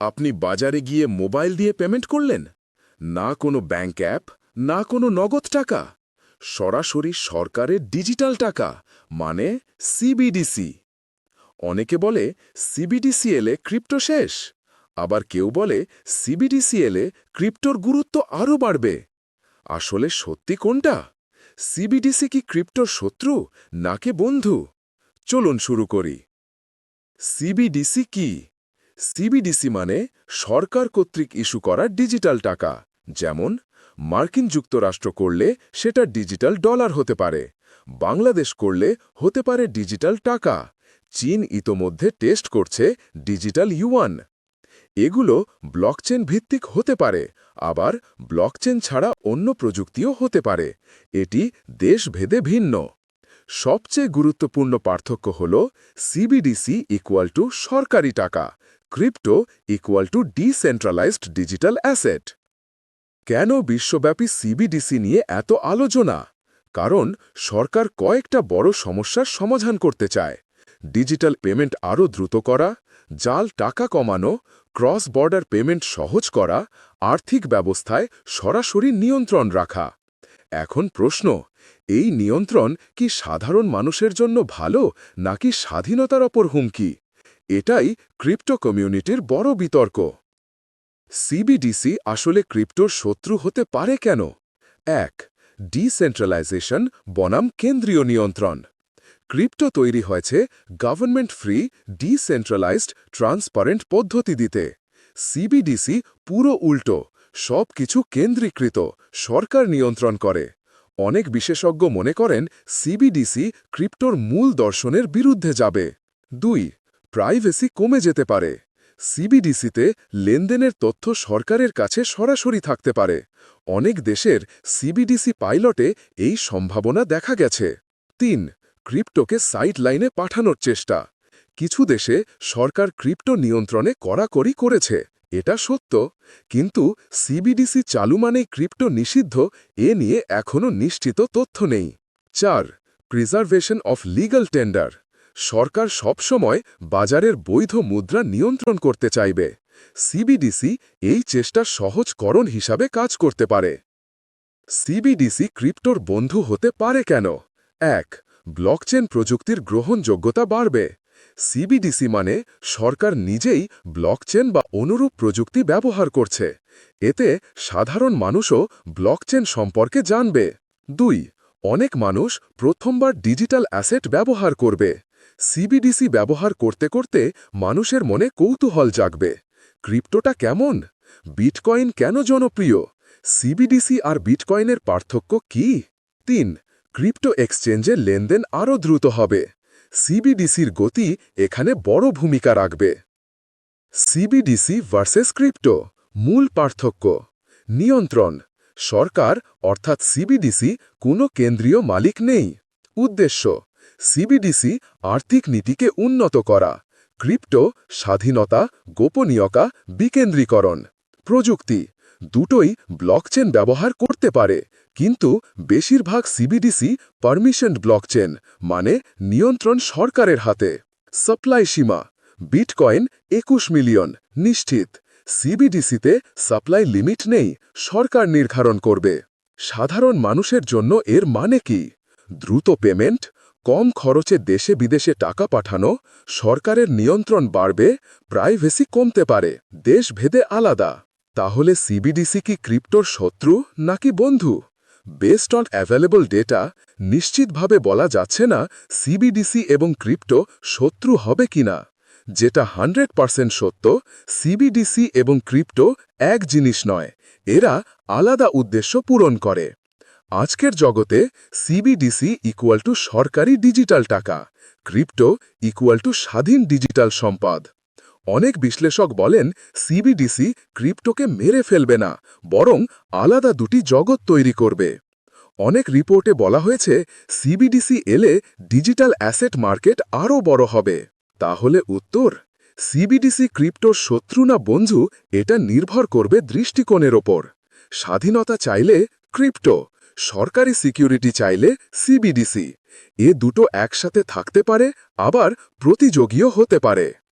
আপনি বাজারে গিয়ে মোবাইল দিয়ে পেমেন্ট করলেন? না কোনো ব্যাঙ্ক অ্যাপ, না কোনো নগদ টাকা। সরাসরি সরকারের ডিজিটাল টাকা মানে সিবিডিসি। অনেকে বলে, সিবিডিসি এলে ক্রিপ্টো শেষ। আবার কেউ বলে, সিবিডিসি এলে ক্রিপ্টোর গুরুত্ব আরও বাড়বে। আসলে সত্যি কোনটা? সিবিডিসি কি ক্রিপ্টোর শত্রু, নাকি বন্ধু? চলুন শুরু করি। সিবিডিসি কি? সিবিডিসি মানে সরকার কর্তৃক ইস্যু করা ডিজিটাল টাকা। যেমন, মার্কিন যুক্তরাষ্ট্র করলে সেটা ডিজিটাল ডলার হতে পারে। বাংলাদেশ করলে হতে পারে ডিজিটাল টাকা। চীন ইতোমধ্যে টেস্ট করছে ডিজিটাল ইউয়ান। এগুলো ব্লকচেন ভিত্তিক হতে পারে, আবার ব্লকচেন ছাড়া অন্য প্রযুক্তিও হতে পারে। এটি দেশভেদে ভিন্ন। সবচেয়ে গুরুত্বপূর্ণ পার্থক্য হল সিবিডিসি ইকুয়াল টু সরকারি টাকা। Crypto equal to decentralized digital asset কেন বিশ্বব্যাপী সিবিডিসি নিয়ে এত আলোচনা? কারণ সরকার কয়েকটা বড় সমস্যার সমাধান করতে চায়। ডিজিটাল পেমেন্ট আরও দ্রুত করা, জাল টাকা কমানো, ক্রস বর্ডার পেমেন্ট সহজ করা, আর্থিক ব্যবস্থায় সরাসরি নিয়ন্ত্রণ রাখা। এখন প্রশ্ন, এই নিয়ন্ত্রণ কি সাধারণ মানুষের জন্য ভালো নাকি স্বাধীনতার ওপর হুমকি? এটাই ক্রিপ্টো কমিউনিটির বড় বিতর্ক। সিবিডিসি আসলে ক্রিপ্টোর শত্রু হতে পারে কেন? এক, ডিসেন্ট্রালাইজেশন বনাম কেন্দ্রীয় নিয়ন্ত্রণ। ক্রিপ্টো তৈরি হয়েছে গভর্নমেন্ট ফ্রি ডিসেন্ট্রালাইজড ট্রান্সপারেন্ট পদ্ধতি দিতে। সিবিডিসি পুরো উল্টো সব কিছু কেন্দ্রীকৃত, সরকার নিয়ন্ত্রণ করে। অনেক বিশেষজ্ঞ মনে করেন সিবিডিসি ক্রিপ্টোর মূল দর্শনের বিরুদ্ধে যাবে। দুই প্রাইভেসি কমে যেতে পারে। সিবিডিসিতে লেনদেনের তথ্য সরকারের কাছে সরাসরি থাকতে পারে। অনেক দেশের সিবিডিসি পাইলটে এই সম্ভাবনা দেখা গেছে। তিন, ক্রিপ্টোকে সাইড লাইনে পাঠানোর চেষ্টা। কিছু দেশে সরকার ক্রিপ্টো নিয়ন্ত্রণে কড়াকড়ি করেছে। এটা সত্য, কিন্তু সিবিডিসি চালু মানেই ক্রিপ্টো নিষিদ্ধ, এ নিয়ে এখনও নিশ্চিত তথ্য নেই। চার, প্রিজার্ভেশন অফ লিগাল টেন্ডার। সরকার সবসময় বাজারের বৈধ মুদ্রা নিয়ন্ত্রণ করতে চাইবে। সিবিডিসি এই চেষ্টা সহজকরণ হিসাবে কাজ করতে পারে। সিবিডিসি ক্রিপ্টোর বন্ধু হতে পারে কেন? এক, ব্লকচেন প্রযুক্তির গ্রহণযোগ্যতা বাড়বে। সিবিডিসি মানে সরকার নিজেই ব্লকচেন বা অনুরূপ প্রযুক্তি ব্যবহার করছে। এতে সাধারণ মানুষও ব্লকচেন সম্পর্কে জানবে। দুই, অনেক মানুষ প্রথমবার ডিজিটাল অ্যাসেট ব্যবহার করবে। সিবিডিসি ব্যবহার করতে করতে মানুষের মনে কৌতূহল জাগবে। ক্রিপ্টোটা কেমন? বিটকয়েন কেন জনপ্রিয়? সিবিডিসি আর বিটকয়েনের পার্থক্য কি? তিন, ক্রিপ্টো এক্সচেঞ্জে লেনদেন আরও দ্রুত হবে। সিবিডিসির গতি এখানে বড় ভূমিকা রাখবে। সিবিডিসি ভার্সেস ক্রিপ্টো, মূল পার্থক্য। নিয়ন্ত্রণ, সরকার অর্থাৎ সিবিডিসি কোনো কেন্দ্রীয় মালিক নেই। উদ্দেশ্য সিবিডিসি আর্থিক নীতিকে উন্নত করা, ক্রিপ্টো স্বাধীনতা, গোপনীয়তা, বিকেন্দ্রীকরণ। প্রযুক্তি, দুটোই ব্লকচেন ব্যবহার করতে পারে, কিন্তু বেশিরভাগ সিবিডিসি পারমিশন ব্লকচেন মানে নিয়ন্ত্রণ সরকারের হাতে। সাপ্লাই সীমা, বিটকয়েন একুশ মিলিয়ন, নিশ্চিত। সিবিডিসিতে সাপ্লাই লিমিট নেই, সরকার নির্ধারণ করবে। সাধারণ মানুষের জন্য এর মানে কি? দ্রুত পেমেন্ট কম খরচে দেশে বিদেশে টাকা পাঠানো, সরকারের নিয়ন্ত্রণ বাড়বে, প্রাইভেসি কমতে পারে, দেশভেদে আলাদা। তাহলে সিবিডিসি কি ক্রিপ্টোর শত্রু নাকি বন্ধু? বেসড অন অ্যাভেলেবল ডেটা নিশ্চিতভাবে বলা যাচ্ছে না সিবিডিসি এবং ক্রিপ্টো শত্রু হবে কিনা। যেটা হান্ড্রেড পার্সেন্ট সত্য সিবিডিসি এবং ক্রিপ্টো এক জিনিস নয়, এরা আলাদা উদ্দেশ্য পূরণ করে। আজকের জগতে সিবিডিসি ইকুয়াল টু সরকারি ডিজিটাল টাকা ক্রিপ্টো ইকুয়াল টু স্বাধীন ডিজিটাল সম্পদ। অনেক বিশ্লেষক বলেন সিবিডিসি ক্রিপ্টোকে মেরে ফেলবে না, বরং আলাদা দুটি জগৎ তৈরি করবে। অনেক রিপোর্টে বলা হয়েছে সিবিডিসি এলে ডিজিটাল অ্যাসেট মার্কেট আরও বড় হবে। তাহলে উত্তর সিবিডিসি ক্রিপ্টোর শত্রু না বন্ধু এটা নির্ভর করবে দৃষ্টিকোণের ওপর। স্বাধীনতা চাইলে ক্রিপ্টো সরকারি সিকিউরিটি চাইলে সিবিডিসি। এ দুটো একসাথে থাকতে পারে আবার প্রতিযোগীও হতে পারে।